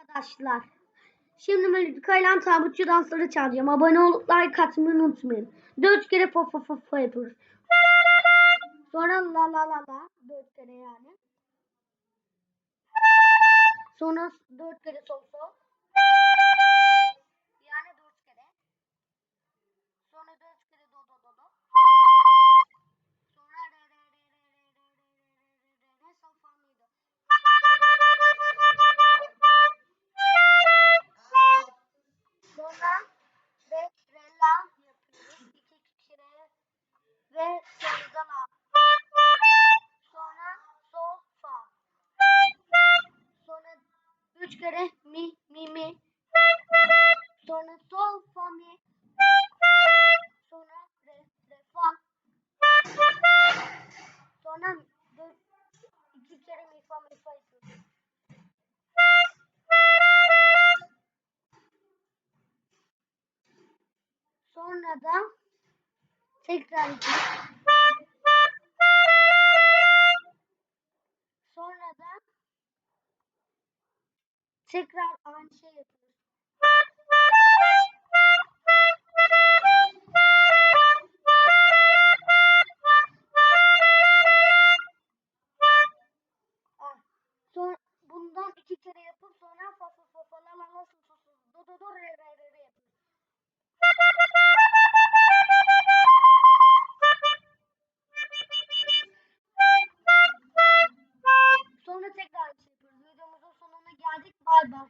arkadaşlar. Şimdi Melodika ile tabutçu dansları çalacağım. Abone olup like atmayı unutmayın. Dört kere fa fa fa fa yapıyoruz. Sonra la la la la. Dört kere yani. Sonra dört kere sol sol. Ve sonra da la. Sonra sol fa. Sonra üç kere mi mi mi. Sonra sol fa mi. Sonra re re fa. Sonra iki kere mi fa mi fa yapıyoruz. Sonra da tekrar iki. Sonra da tekrar aynı şey yapıyoruz. Bye bye.